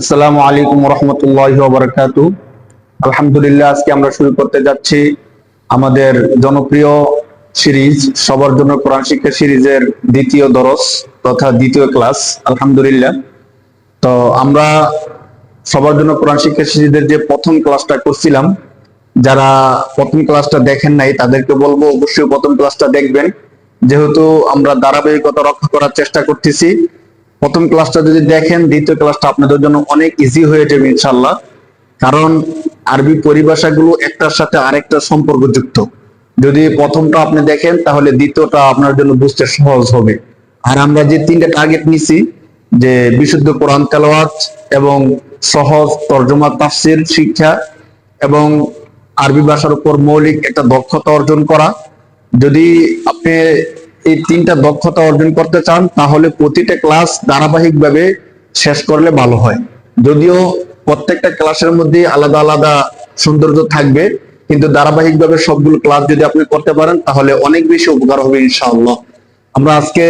আসসালামু আলাইকুম রহমতুল্লাহ বারকাতু আলহামদুলিল্লাহ, আজকে আমরা শুরু করতে যাচ্ছি আমাদের জনপ্রিয় সিরিজ সবার জন্য কোরআন শিক্ষা সিরিজের দ্বিতীয় দরস তথা দ্বিতীয় ক্লাস, আলহামদুলিল্লাহ। তো আমরা সবার জন্য কোরআন শিক্ষা সিরিজের যে প্রথম ক্লাসটা করছিলাম, যারা প্রথম ক্লাসটা দেখেন নাই, তাদেরকে বলব অবশ্যই প্রথম ক্লাসটা দেখবেন। যেহেতু আমরা ধারাবাহিকতা রক্ষা করার চেষ্টা করতেছি প্রথম ক্লাসটা যদি দেখেন, দ্বিতীয় ক্লাসটা আপনাদের জন্য অনেক ইজি হয়ে যাবে ইনশাল্লাহ কারণ আরবি পরিভাষাগুলো একটার সাথে আরেকটা সম্পর্কযুক্ত যদি প্রথমটা আপনি দেখেন, তাহলে দ্বিতীয়টা আপনার জন্য বুঝতে সহজ হবে। আর আমরা যে তিনটা টার্গেট নিছি, যে বিশুদ্ধ কোরআন তেলাওয়াত এবং সহজ তর্জমা তাফসির শিক্ষা এবং আরবি ভাষার উপর মৌলিক একটা দক্ষতা অর্জন করা। যদি আপনি এই তিনটা দক্ষতা অর্জন করতে চান, তাহলে প্রতিটা ক্লাস ধারাবাহিকভাবে শেষ করলে ভালো হয়। যদিও প্রত্যেকটা ক্লাসের মধ্যে আলাদা আলাদা সৌন্দর্য থাকবে, কিন্তু ধারাবাহিকভাবে সবগুলো ক্লাস যদি আপনি করতে পারেন, তাহলে অনেক বেশি উপকার হবে ইনশাআল্লাহ। আমরা আজকে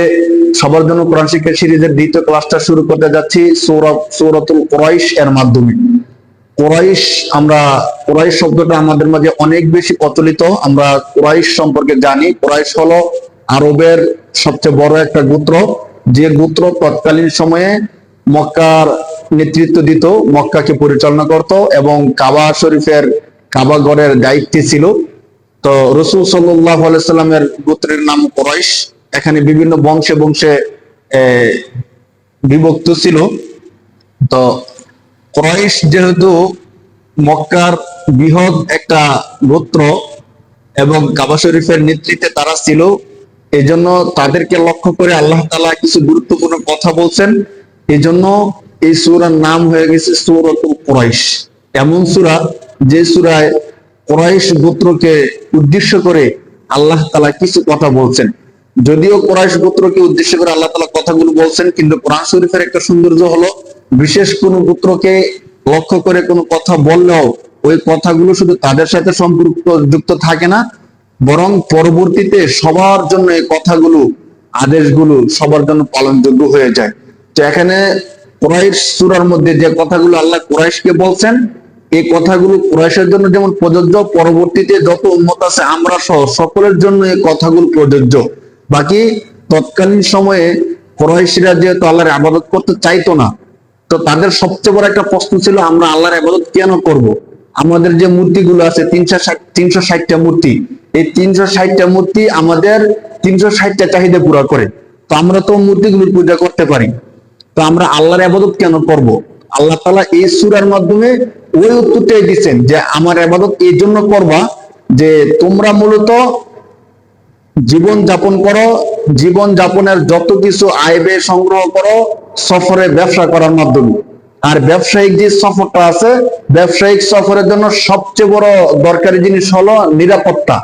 সবার জন্য কোরআন শিক্ষা সিরিজের দ্বিতীয় ক্লাসটা শুরু করতে যাচ্ছি সৌরভ সৌরতুল কোরাইশ এর মাধ্যমে। কোরাইশ, আমরা, কোরাইশ শব্দটা আমাদের মাঝে অনেক বেশি প্রচলিত, আমরা কোরাইশ সম্পর্কে জানি। কোরাইশ হলো আরবের সবচেয়ে বড় একটা গোত্র, যে গোত্র তৎকালীন সময়ে মক্কার নেতৃত্ব দিত, মক্কাকে পরিচালনা করত এবং কাবা শরীফের কাবাগরের দায়িত্বে ছিল। তো রসুল সাল্লাহ গোত্রের নাম কোরাইশ। এখানে বিভিন্ন বংশে বংশে বিভক্ত ছিল। তো ক্রয়েশ যেহেতু মক্কার বৃহৎ একটা গোত্র এবং কাবা শরীফের নেতৃত্বে তারা ছিল এই জন্য তাদেরকে লক্ষ্য করে আল্লাহ তালা কিছু গুরুত্বপূর্ণ কথা বলছেন। এই জন্য এই সুরার নাম হয়ে গেছে সৌরতুল কোরাইশ। এমন সুরা যে সুরায় কোরাইশ গোত্রকে উদ্দেশ্য করে আল্লাহ তালা কিছু কথা বলছেন। যদিও কোরআশ গোত্রকে উদ্দেশ্য করে আল্লাহ তালা কথাগুলো বলছেন, কিন্তু কোরআন শরীফের একটা সৌন্দর্য হলো, বিশেষ কোন গোত্রকে লক্ষ্য করে কোনো কথা বললেও ওই কথাগুলো শুধু তাদের সাথে সম্পর্ক যুক্ত থাকে না বরং পরবর্তীতে সবার জন্য এই কথাগুলো, আদেশগুলো সবার জন্য পালনযোগ্য হয়ে যায় তো এখানে কোরাইশ সুরার মধ্যে যে কথাগুলো আল্লাহ কোরাইশকে বলছেন, এই কথাগুলো কোরাইশের জন্য যেমন প্রযোজ্য, পরবর্তীতে যত উন্মত আছে আমরা সহ সকলের জন্য এই কথাগুলো প্রযোজ্য বাকি তৎকালীন সময়ে কোরাইশরা যেহেতু আল্লাহর আবাদত করতে চাইতো না, তো তাদের সবচেয়ে বড় একটা প্রশ্ন ছিল, আমরা আল্লাহর আবাদত কেন করব। আমাদের যে মূর্তিগুলো আছে, তিনশো ষাট, তিনশো ষাটটা মূর্তি এই তিনশো ষাটটা মূর্তি আমাদের তিনশো ষাটটা চাহিদা পুরো করে। তো আমরা তো মূর্তিগুলোর পূজা করতে পারি। তো আমরা আল্লাহর আবাদত কেন করব। আল্লাহ তালা এই সুরার মাধ্যমে ওই উত্তরটাই দিচ্ছেন যে, আমার আবাদত এই জন্য করবা যে তোমরা মূলত জীবন যাপন করো, জীবন যাপনের যত কিছু আয় ব্যয় সংগ্রহ করো, সফরে ব্যবসা করার মাধ্যমে। আর ব্যবসায়িক যে সফরটা আছে, ব্যবসায়িক সফরের জন্য সবচেয়ে বড় দরকারি জিনিস হলো নিরাপত্তা।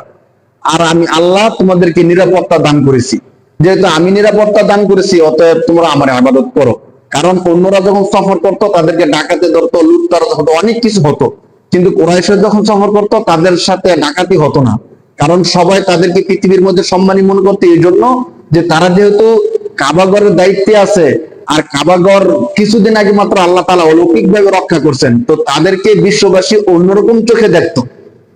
আর আমি আল্লাহ তোমাদেরকে নিরাপত্তা দান করেছি। যেহেতু আমি নিরাপত্তা দান করেছি, অতএব তোমরা আমার আবাদত করো। কারণ অন্যরা যখন সফর করতো, তাদেরকে ডাকাতে ধরতো লুটতার হতো, অনেক কিছু হতো। কিন্তু কোরাইশের যখন সফর করতো, তাদের সাথে ডাকাতি হতো না। কারণ সবাই তাদেরকে পৃথিবীর মধ্যে সম্মানী মনে করতে। এই জন্য যে তারা যেহেতু কাবাগরের দায়িত্বে আছে, আর কাবাগর কিছুদিন আগে মাত্র আল্লাহ তালা অলৌকিক ভাবে রক্ষা করছেন, তো তাদেরকে বিশ্ববাসী অন্যরকম চোখে দেখতো।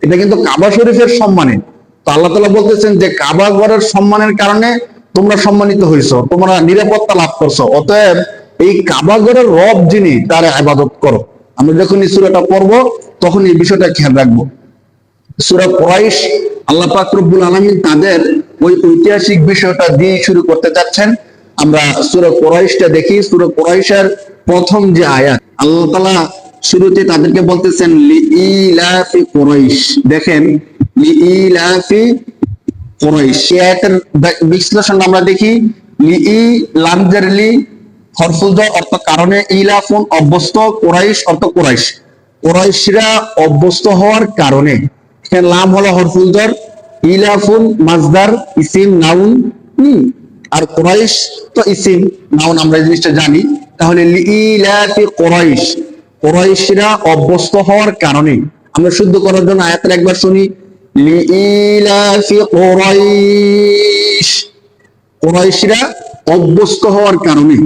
এটা কিন্তু কাবা শরীফের সম্মানে। তো আল্লাহ তালা বলতেছেন যে কাবাগরের সম্মানের কারণে তোমরা সম্মানিত হয়েছো তোমরা নিরাপত্তা লাভ করছ। অতএব এই কাবাগরের রব যিনি, তার আবাদত করো। আমরা যখন এই সুরাটা পড়ব তখন এই বিষয়টা খেয়াল রাখব। সুরা কোরাইশ, আল্লাহ পাক রব্বুল আলামিন তাদের ওই ঐতিহাসিক বিষয়টা দিয়ে শুরু করতে যাচ্ছেন। আমরা সুরা কোরাইশটা দেখি। সুরা কোরাইশের প্রথম যে আয়াত, আল্লাহ তাআলা শুরুতে তাদেরকে বলতেছেন দেখেন বিশ্লেষণ আমরা দেখি, লিই কারণে ইলাফুন অভ্যস্ত, কোরাইশ অর্থ কোরাইশ। কোরাইশরা অভ্যস্ত হওয়ার কারণে লাম হলো হরফুলদর ইলাফুন মাজদার, ইসিম, নাউন, হুম, আর কোরাইশ তো ইসিম, নাউন আমরা জিনিসটা জানি। তাহলে ইলাফি কোরাইশ কোরাইশরা অভ্যস্ত হওয়ার কারণে আমরা শুদ্ধ করার জন্য আয়াতের একবার শুনি কোরাইশরা অভ্যস্ত হওয়ার কারণে।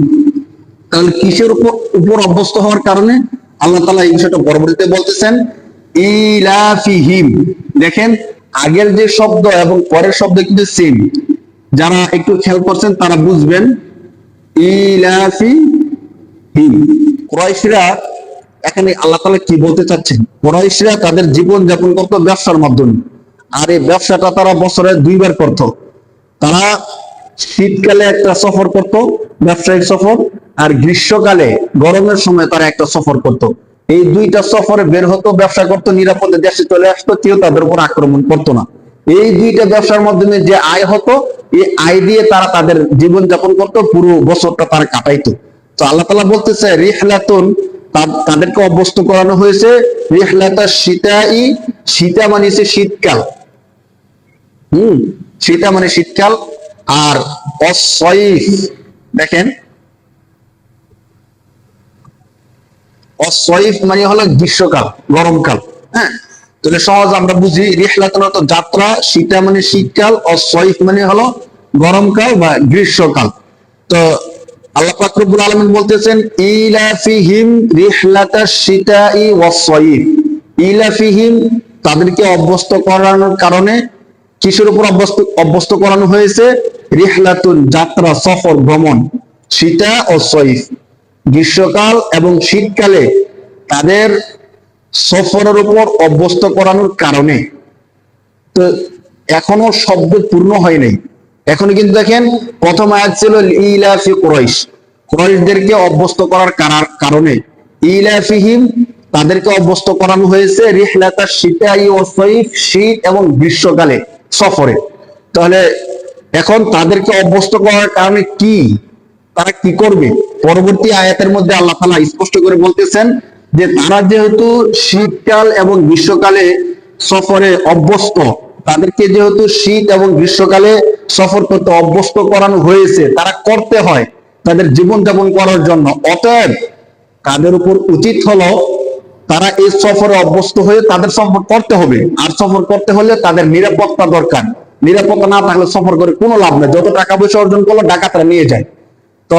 তাহলে কিসের উপর উপর অভ্যস্ত হওয়ার কারণে? আল্লাহ তালা এই বিষয়টা পরবর্তীতে বলতেছেন, ইলাফিহিম। দেখেন, আগের যে শব্দ এবং পরের শব্দ কিন্তু সেম যারা একটু খেয়াল করছেন, তারা বুঝবেন ইলাফি হিম ক্রয়শরা এখানে আল্লাহ তালা কি বলতে চাচ্ছেন? ক্রয়শরা তাদের জীবন যাপন করতো ব্যবসার মাধ্যমে। আর এই ব্যবসাটা তারা বছরে দুইবার করতো। তারা শীতকালে একটা সফর করত, ব্যবসায়িক সফর, আর গ্রীষ্মকালে গরমের সময় তারা একটা সফর করত। এই দুইটা সফরে বের হতো, ব্যবসা করতো, নিরাপদে দেশে চলে আসতো, কেউ তাদের উপর আক্রমণ করতো না। এই দুইটা ব্যবসার মাধ্যমে যে আয় হতো, এই আয় দিয়ে তারা তাদের জীবন যাপন করতো, পুরো বছরটা তারা কাটাইতো। তো আল্লাহ তালা বলতেছে, রিহলাতুন তাদেরকে অভ্যস্ত করানো হয়েছে শীতা মানে হচ্ছে শীতকাল। হুম, শীতা মানে শীতকাল, আর অসইফ দেখেন। অসইফ মানে হলো গ্রীষ্মকাল, গরমকাল হ্যাঁ? তাহলে সহজ আমরা বুঝি রিহলাতন তো যাত্রা, শীতা মানে শীতকাল অসইফ মানে হলো গরমকাল বা গ্রীষ্মকাল। তো আল্লাহ বলতেছেন ইলাফিহিম শীতাই ইলাফিহিম তাদেরকে করানোর কারণে কিসের উপর করানো হয়েছে? রিহলাতুন যাত্রা, সফর, ভ্রমণ, শীতা ও গ্রীষ্মকাল এবং শীতকালে তাদের সফরের উপর অভ্যস্ত করানোর কারণে। তো এখনও শব্দ পূর্ণ হয় নাই। এখনও কিন্তু দেখেন প্রথম আয়াত ছিল ইলাফি কুরাইশ। কুরাইশদেরকে অভ্যস্ত করার কারা- কারণে। ইলাফিহিম তাদেরকে অভ্যস্ত করানো হয়েছে রিহলাতা শীতাই ও সইফ শীত এবং গ্রীষ্মকালে, সফরে। তাহলে এখন তাদেরকে অভ্যস্ত করার কারণে কি? তারা কি করবে? পরবর্তী আয়াতের মধ্যে আল্লাহ তাআলা স্পষ্ট করে বলতেছেন যে তারা যেহেতু শীতকাল এবং গ্রীষ্মকালে সফরে অভ্যস্ত তাদেরকে যেহেতু শীত এবং গ্রীষ্মকালে সফর করতে অভ্যস্ত করানো হয়েছে, তারা করতে হয় তাদের জীবনযাপন করার জন্য। অতএব তাদের উপর উচিত হলো তারা এই সফরে অভ্যস্ত হয়ে তাদের সফর করতে হবে। আর সফর করতে হলে তাদের নিরাপত্তা দরকার। নিরাপত্তা না থাকলে সফর করে কোনো লাভ নেই। যত টাকা পয়সা অর্জন করল ডাকাতরা নিয়ে যায়। তো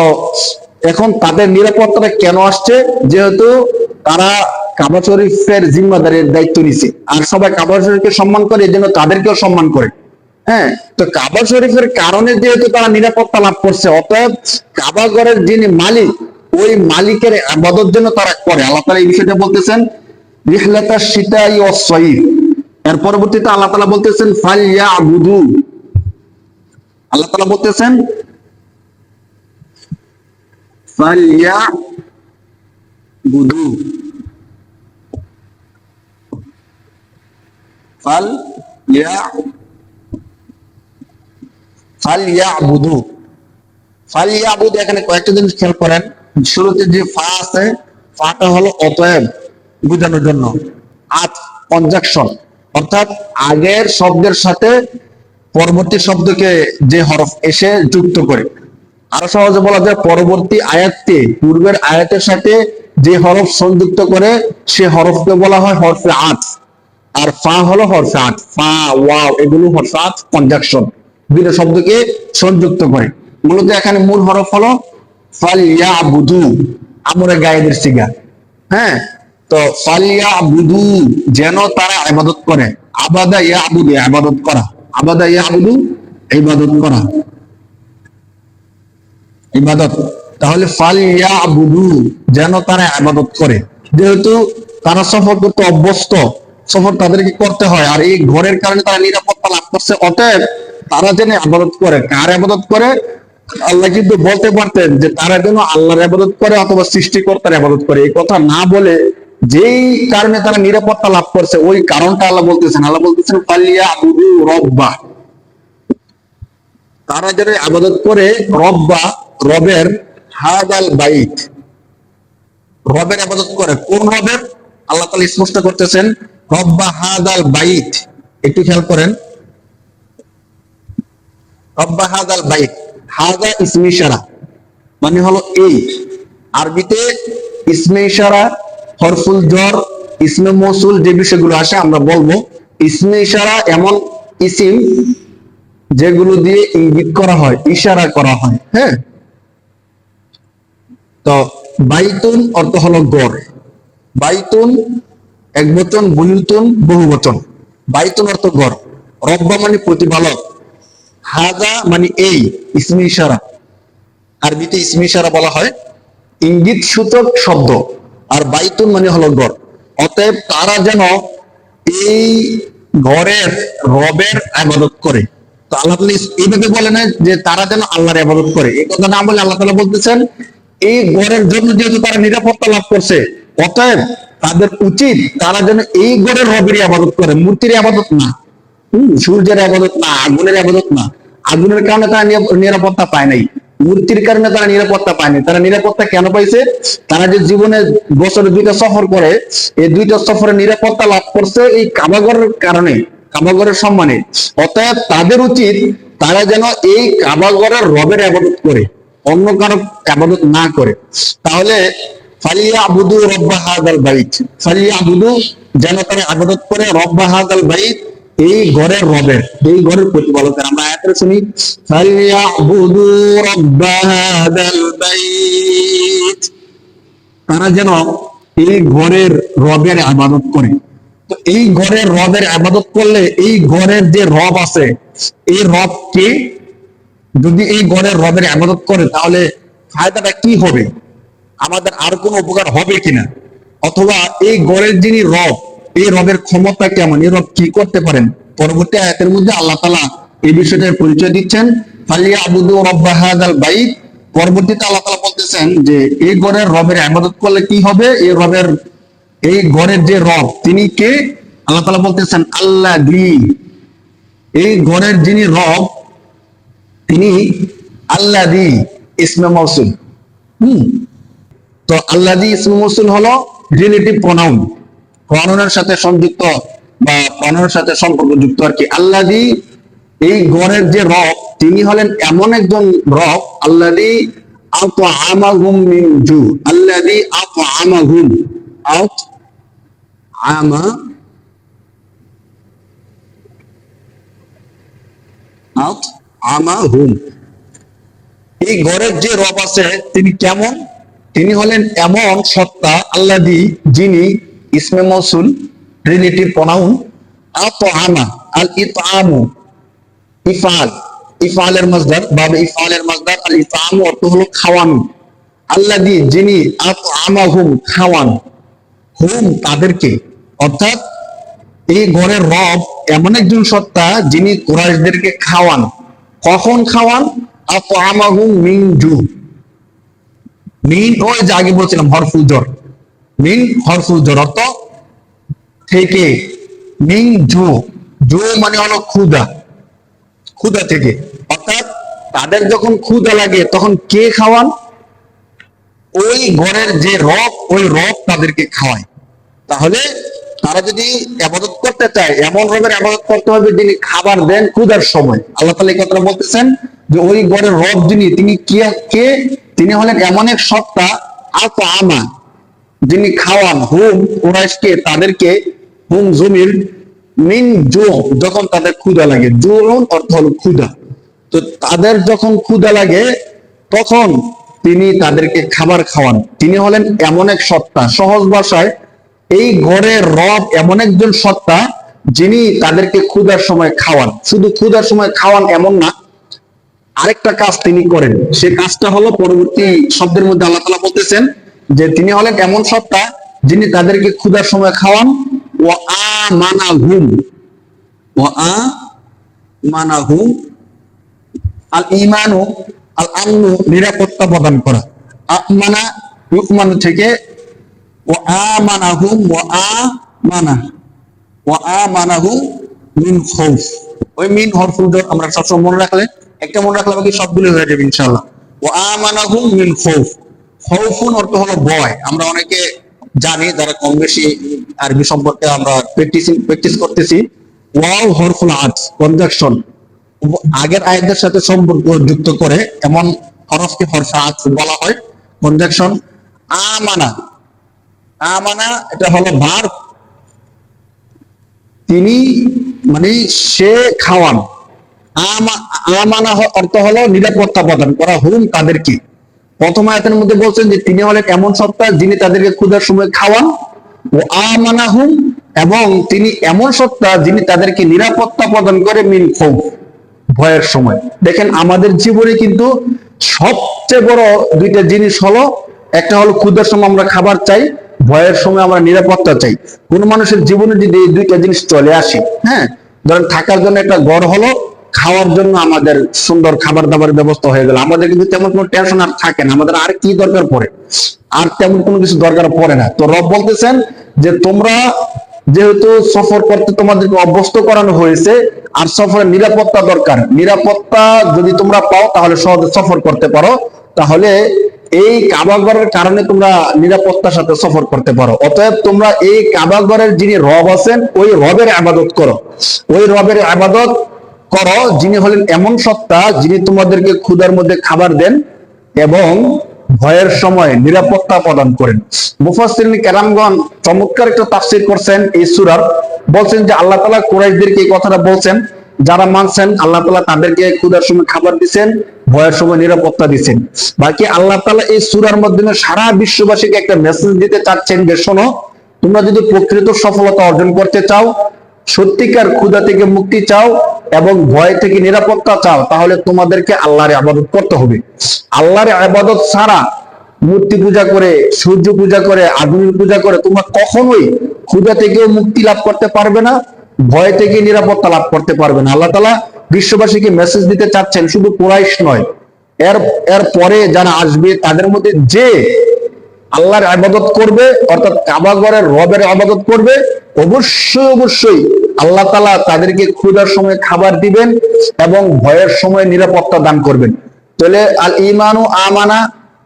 এখন তাদের নিরাপত্তাটা কেন আসছে? যেহেতু তারা কাবা শরীফের জিম্মাদারের দায়িত্ব নিছে। আর সবাই কাবা শরীফকে সম্মান করে, এই জন্য তাদেরকেও সম্মান করে। হ্যাঁ তো কাবা শরীফের কারণে যেহেতু তারা নিরাপত্তা লাভ করছে, অতএব কাবা ঘরের যিনি মালিক, ওই মালিকের আবাদত জন্য তারা করে। আল্লাহ তালা এই বিষয়টা বলতেছেন, রিহলাতা সীতাই ও সঈদ। এর পরবর্তীতে আল্লাহ তালা বলতেছেন ফালিয়া বুধু আল্লাহ তালা বলতেছেন, ফালিয়াবুদু। ফাল এখানে কয়েকটা জিনিস খেয়াল করেন। শুরুতে যে ফা আছে, ফাটা হলো অতএব জন্য। আত কনজাকশন অর্থাৎ আগের শব্দের সাথে পরবর্তী শব্দকে যে হরফ এসে যুক্ত করে। আরও সহজে বলা যায় পরবর্তী আয়াতকে, পূর্বের আয়াতের সাথে যে হরফ সংযুক্ত করে, সে হরফকে বলা হয় হরফে আত। আর ফা হলো হরফে আত ফা, ওয়াও, এগুলো হরফে আত কনজাকশন দুটো শব্দকে সংযুক্ত করে। মূলত এখানে মূল হরফ হলো ফালিয়া বুধু আমরে গায়েদের সিগা হ্যাঁ? তো ফালিয়া বুধু যেন তারা আবাদত করে। আবাদা ইয়া আবুদু আবাদত করা। আবাদা ইয়া আবুদু ইবাদত করা। ইবাদত। তাহলে ফাল বুধু যেন তারা আবাদত করে। যেহেতু তারা সফর করতে অভ্যস্ত সফর তাদেরকে করতে হয়। আর এই ঘরের কারণে তারা নিরাপত্তা লাভ করছে। অতএব তারা যেন আবাদত করে। কার আবাদত করে? আল্লাহ কিন্তু বলতে পারতেন যে তারা যেন আল্লাহর আবাদত করে অথবা সৃষ্টিকর্তার আবাদত করে। এই কথা না বলে যেই কারণে তারা নিরাপত্তা লাভ করছে, ওই কারণটা আল্লাহ বলতেছেন। আল্লাহ বলতেছেন, ফালিয়া বুধু রব্বা। তারা যারা আবাদত করে, রব্বা, রবের হাদাল বাইত। রবের আবাদত করে। কোন রবের? আল্লাহ তাআলা স্পষ্ট করতেছেন একটু খেয়াল করেন। মানে হলো এই আরবিতে হরফুল ইসমে যে বিষয়গুলো আসে আমরা বলব। ইসমে ইশারা এমন ইসিম যেগুলো দিয়ে ইঙ্গিত করা হয়, ইশারা করা হয় হ্যাঁ? তো বাইতুন অর্থ হলো গড়। বাইতুন এক বচন বুয়ুতুন বহু বচন বাইতুন অর্থ গড় রব্বা মানে প্রতিপালক। হাজা মানে এই, ইসমি ইশারা। আরবিতে ইসমি ইশারা বলা হয় ইঙ্গিত সূচক শব্দ। আর বাইতুন মানে হলো গড় অতএব তারা যেন এই ঘরের রবের আবাদত করে। তো আল্লাহ তাআলা এইভাবে বলে না যে তারা যেন আল্লাহর আবাদত করে। এই কথা না বলে আল্লাহ তাআলা বলতেছেন, এই ঘরের জন্য যেহেতু তারা নিরাপত্তা লাভ করছে অতএব তাদের উচিত তারা যেন এই ঘরের রবেরই আবাদত করে মূর্তির আবাদত না হম সূর্যের আবাদত না, আগুনের আবাদত না। আগুনের কারণে তারা নিরাপত্তা পায় নাই, মূর্তির কারণে তারা নিরাপত্তা পায়নি তারা নিরাপত্তা কেন পাইছে? তারা যে জীবনে বছরে দুইটা সফর করে, এই দুইটা সফরে নিরাপত্তা লাভ করছে এই কাবাগরের কারণে, কাবাগরের সম্মানে। অতএব তাদের উচিত তারা যেন এই কাবাগরের রবের আবাদত করে, অন্য কারও আবাদত না করে। তাহলে ফালিয়া আবুদু রব্বা হাদাল বাইত। ফালিয়া আবুদু যেন তারা আবাদত করে রব্বা হাদাল বাইত, এই ঘরের রবের, এই ঘরের প্রতিপালকের। আমরা আয়াতে শুনি ফালিয়া আবুদু রব্বা হাদাল বাইত। তারা যেন এই ঘরের রবের আবাদত করে। তো এই ঘরের রবের আবাদত করলে এই ঘরের যে রব আছে, এই রবকে যদি এই ঘরের রবের আবাদত করে, তাহলে ফায়দাটা কি হবে? আমাদের আর কোনো উপকার হবে কিনা? অথবা এই গড়ের যিনি রব, এই রবের ক্ষমতা কেমন? এই রব কি করতে পারেন? পরবর্তী আয়াতের মধ্যে আল্লাহ তালা এই বিষয়টার পরিচয় দিচ্ছেন। ফালিয়া আবুদু রব্বা হাদাল পরবর্তীতে আল্লাহ তালা বলতেছেন যে, এই গড়ের রবের আবাদত করলে কি হবে? এই রবের, এই গড়ের যে রব, তিনি কে? আল্লাহ তালা বলতেছেন আল্লাহ দি এই গড়ের যিনি রব, তিনি আল্লাহ দি ইসমে মৌসুল হম। তো আল্লাদি ইসমে মৌসুল হলো রিলেটিভ প্রনাউন প্রনাউনের সাথে সংযুক্ত বা প্রনাউনের সাথে সম্পর্কযুক্ত আর কি। আল্লাদি এই গণের যে রব, তিনি হলেন এমন একজন রব আল্লাদি এই ঘরের যে রব আছে, তিনি কেমন? তিনি হলেন এমন সত্তা আল্লাদি যিনি ইসমে মৌসুল রিলেটিভ প্রনাউন আত আনা আল ইতামু ইফাল ইফালের মজদার বাবে ইফালের মজদার আল ইতামু অর্থ হলো খাওয়ানো। আল্লাদি যিনি আত আমাহুম খাওয়ান। হুম তাদেরকে। অর্থাৎ এই ঘরের রব এমন একজন সত্তা, যিনি কুরাইশদেরকে খাওয়ান। কখন খাওয়ান? আতআমাহুম মিন জু মিন ওই যে আগে বলছিলাম হরফুল জর মিন হরফুল জর অর্থ থেকে। মিন জু। জু মানে হলো ক্ষুদা ক্ষুদা থেকে। অর্থাৎ তাদের যখন ক্ষুদা লাগে, তখন কে খাওয়ান? ওই ঘরের যে রব, ওই রব তাদেরকে খাওয়ায়। তাহলে তারা যদি আবাদত করতে চায়, এমন রবের আবাদত করতে হবে যিনি খাবার দেন ক্ষুধার সময়। আল্লাহ তালা এই কথাটা বলতেছেন যে, ওই ঘরের রব যিনি, তিনি কে কে? তিনি হলেন এমন এক সত্তা, আতা আমা, যিনি খাওয়ান হুম কুরাইশকে, তাদেরকে হুম জমির মিন জো যখন তাদের ক্ষুধা লাগে। জোরন অর্থ হলো ক্ষুধা। তো তাদের যখন ক্ষুদা লাগে, তখন তিনি তাদেরকে খাবার খাওয়ান। তিনি হলেন এমন এক সত্তা। সহজ ভাষায়, এই ঘরের রব এমন একজন সত্তা, যিনি তাদেরকে ক্ষুধার সময় খাওয়ান। শুধু ক্ষুধার সময় খাওয়ান এমন না আরেকটা কাজ তিনি করেন। সে কাজটা হলো পরবর্তী শব্দের মধ্যে আল্লাহ তালা বলতেছেন যে তিনি হলেন এমন সত্তা যিনি তাদেরকে ক্ষুধার সময় খাওয়ান। ও আ মানা হুম ও আ মানা হুম আল ইমানু, আল আমনু নিরাপত্তা প্রদান করা। আমানা ইউকমানু থেকে ও আমানাহুম ও আমানা ও আমানাহুম মিন খৌফ। ওই মিন হরফুল আমরা সবসময় মনে রাখলে একটা মনে রাখলে বাকি সবগুলো হয়ে যাবে ইনশাআল্লাহ। ও আমানাহুম মিন খৌফ। খৌফুন অর্থ হলো ভয়। আমরা অনেকে জানি, যারা কম বেশি আরবি সম্পর্কে আমরা প্র্যাকটিস প্র্যাকটিস করতেছি, ওয়াও হরফুল আজ কনজাকশন আগের আয়াতের সাথে সম্পর্ক যুক্ত করে এমন হরফকে হরফে আজ বলা হয় কনজাকশন আমানা। আমানা, এটা হলো ভার। তিনি মানে সে খাওয়ান। আমা- আমানা অর্থ হলো নিরাপত্তা প্রদান করা। হুম তাদেরকে প্রথম আয়াতের মধ্যে বলছেন যে, তিনি হলেন এমন সত্তা যিনি তাদেরকে ক্ষুধার সময় খাওয়ান। ও আমানা হুম, এবং তিনি এমন সত্তা যিনি তাদেরকে নিরাপত্তা প্রদান করে মিন খৌফ ভয়ের সময়। দেখেন, আমাদের জীবনে কিন্তু সবচেয়ে বড় দুইটা জিনিস হলো, একটা হলো ক্ষুধার সময় আমরা খাবার চাই, ভয়ের সময় আমরা নিরাপত্তা চাই। কোন মানুষের জীবনে যদি এই দুইটা জিনিস চলে আসে হ্যাঁ ধরেন থাকার জন্য একটা ঘর হলো খাওয়ার জন্য আমাদের সুন্দর খাবার দাবার ব্যবস্থা হয়ে গেল। আমাদের কিন্তু তেমন কোনো টেনশন আর থাকে না। আমাদের আর কি দরকার পড়ে? আর তেমন কোনো কিছু দরকার পড়ে না। তো রব বলতেছেন যে, তোমরা যেহেতু সফর করতে তোমাদেরকে অভ্যস্ত করানো হয়েছে, আর সফরের নিরাপত্তা দরকার। নিরাপত্তা যদি তোমরা পাও, তাহলে সহজে সফর করতে পারো। তাহলে এই কাবাগরের কারণে তোমরা নিরাপত্তার সাথে সফর করতে পারো। অতএব তোমরা এই কাবাগরের যিনি রব আছেন, ওই রবের আবাদত করো। ওই রবের আবাদত করো, যিনি হলেন এমন সত্তা যিনি তোমাদেরকে ক্ষুধার মধ্যে খাবার দেন এবং ভয়ের সময় নিরাপত্তা প্রদান করেন। মুফাসসিরিন কেরামগণ চমৎকার একটা তাফসীর করছেন এই সূরার। বলছেন যে আল্লাহ তাআলা কুরাইশদেরকে এই কথাটা বলছেন, যারা মানছেন আল্লাহ তালা তাদেরকে ক্ষুধার সময় খাবার দিচ্ছেন ভয়ের সময় নিরাপত্তা দিচ্ছেন বাকি আল্লাহ তালা এই সূরার মাধ্যমে সারা বিশ্ববাসীকে একটা মেসেজ দিতে চাচ্ছেন যে শোনো, তোমরা যদি প্রকৃত সফলতা অর্জন করতে চাও সত্যিকার ক্ষুদা থেকে মুক্তি চাও এবং ভয় থেকে নিরাপত্তা চাও, তাহলে তোমাদেরকে আল্লাহর আবাদত করতে হবে। আল্লাহর আবাদত ছাড়া মূর্তি পূজা করে, সূর্য পূজা করে, আগুনের পূজা করে তোমরা কখনোই ক্ষুদা থেকেও মুক্তি লাভ করতে পারবে না, ভয় থেকে নিরাপত্তা লাভ করতে পারবে না। আল্লাহ তালা বিশ্ববাসীকে মেসেজ দিতে চাচ্ছেন, শুধু কোরাইশ নয়। এর এর পরে যারা আসবে, তাদের মধ্যে যে আল্লাহর আবাদত করবে, অর্থাৎ কাবাগরের রবের আবাদত করবে, অবশ্যই অবশ্যই আল্লাহ তালা তাদেরকে ক্ষুধার সময় খাবার দিবেন এবং ভয়ের সময় নিরাপত্তা দান করবেন। তাহলে আল ইমানু আমানা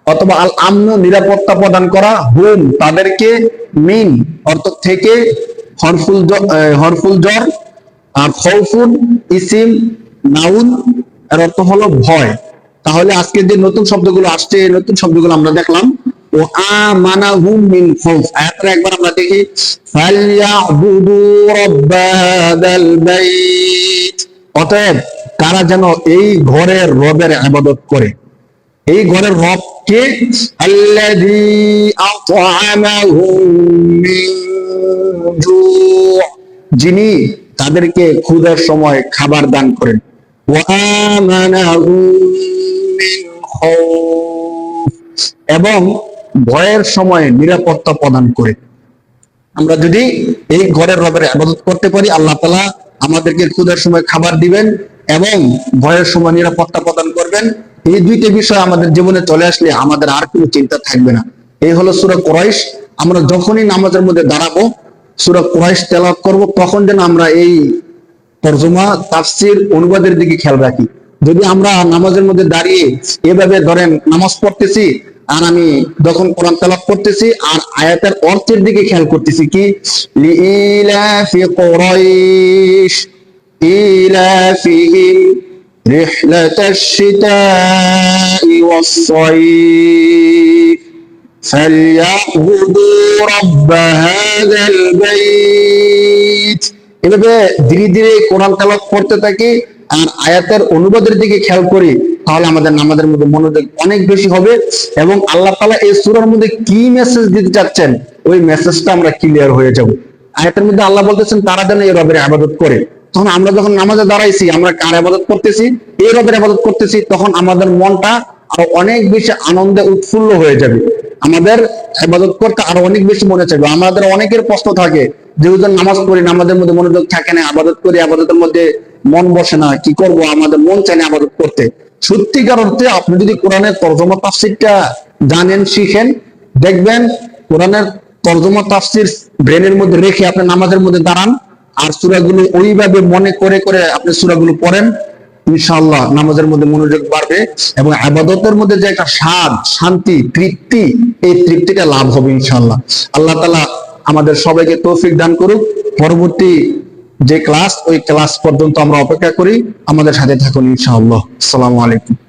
অথবা আল আমনু নিরাপত্তা প্রদান করা হুম তাদেরকে মিন অর্থ থেকে হরফুল হরফুল জ্বর, আর খৌফুন, ইসিম, নাউন, এর অর্থ হলো ভয়। তাহলে আজকে যে নতুন শব্দগুলো আসছে নতুন শব্দগুলো আমরা দেখলাম। খাউফ আয়াতটা একবার আমরা দেখি। বাইত। অতএব তারা যেন এই ঘরের রবের ইবাদত করে। এই ঘরের রব কে? আল্লাযী আত'আমাহুম যিনি তাদেরকে ক্ষুধার সময় খাবার দান করেন। ওয়া এবং ভয়ের সময় নিরাপত্তা প্রদান করে। আমরা যদি এই ঘরের রবের আবাদত করতে পারি, আল্লাহ তালা আমাদেরকে ক্ষুধার সময় খাবার দিবেন এবং ভয়ের সময় নিরাপত্তা প্রদান করবেন। এই দুইটি বিষয় আমাদের জীবনে চলে আসলে আমাদের আর কোনো চিন্তা থাকবে না। এই হলো সুরা কোরাইশ। আমরা যখনই নামাজের মধ্যে দাঁড়াবো, সুরা কোরাইশ তেলাওয়াত করব, তখন যেন আমরা এই তর্জমা, তাফসির অনুবাদের দিকে খেয়াল রাখি। যদি আমরা নামাজের মধ্যে দাঁড়িয়ে এভাবে ধরেন নামাজ পড়তেছি আর আমি যখন কোরআন তেলাওয়াত করতেছি আর আয়াতের অর্থের দিকে খেয়াল করতেছি কি লিইলাফি কুরাইশ ইলাফিহিম রিহলাতাশ শিতাই ওয়াস-সাইফ فليعبدوا رب هذا البيت এভাবে ধীরে ধীরে কোরআন তেলাওয়াত করতে থাকি আর আয়াতের অনুবাদের দিকে খেয়াল করি তাহলে আমাদের নামাজের মধ্যে মনোযোগ অনেক বেশি হবে এবং আল্লাহ তালা এই সূরার মধ্যে কি মেসেজ দিতে চাচ্ছেন, ওই মেসেজটা আমরা ক্লিয়ার হয়ে যাব। আয়াতের মধ্যে আল্লাহ বলতেছেন, তারা যেন এই রবের আবাদত করে। তখন আমরা যখন নামাজে দাঁড়াইছি, আমরা কার আবাদত করতেছি? এই রবের আবাদত করতেছি, তখন আমাদের মনটা আরও অনেক বেশি আনন্দে উৎফুল্ল হয়ে যাবে। আমাদের আবাদত করতে আরও অনেক বেশি মনে চাইবে। আমাদের অনেকের প্রশ্ন থাকে যেহেতু নামাজ পড়ি, নামাজের মধ্যে মনোযোগ থাকে না? আবাদত করি, আবাদতের মধ্যে মন বসে না। কি করব? আমাদের মন চায় না আবাদত করতে। সত্যিকার অর্থে আপনি যদি কোরআনের তর্জমা তাফসিরটা জানেন, শিখেন, দেখবেন কোরআনের তর্জমা তাফসির ব্রেনের মধ্যে রেখে আপনি নামাজের মধ্যে দাঁড়ান আর সূরাগুলো ওইভাবে মনে করে করে আপনি সূরাগুলো পড়েন, ইনশাআল্লাহ নামাজের মধ্যে মনোযোগ বাড়বে এবং আবাদতের মধ্যে যে একটা স্বাদ, শান্তি, তৃপ্তি, এই তৃপ্তিটা লাভ হবে ইনশাআল্লাহ। আল্লাহ তালা আমাদের সবাইকে তৌফিক দান করুক। পরবর্তী যে ক্লাস ওই ক্লাস পর্যন্ত আমরা অপেক্ষা করি। আমাদের সাথে থাকুন ইনশাআল্লাহ। আসসালামু আলাইকুম।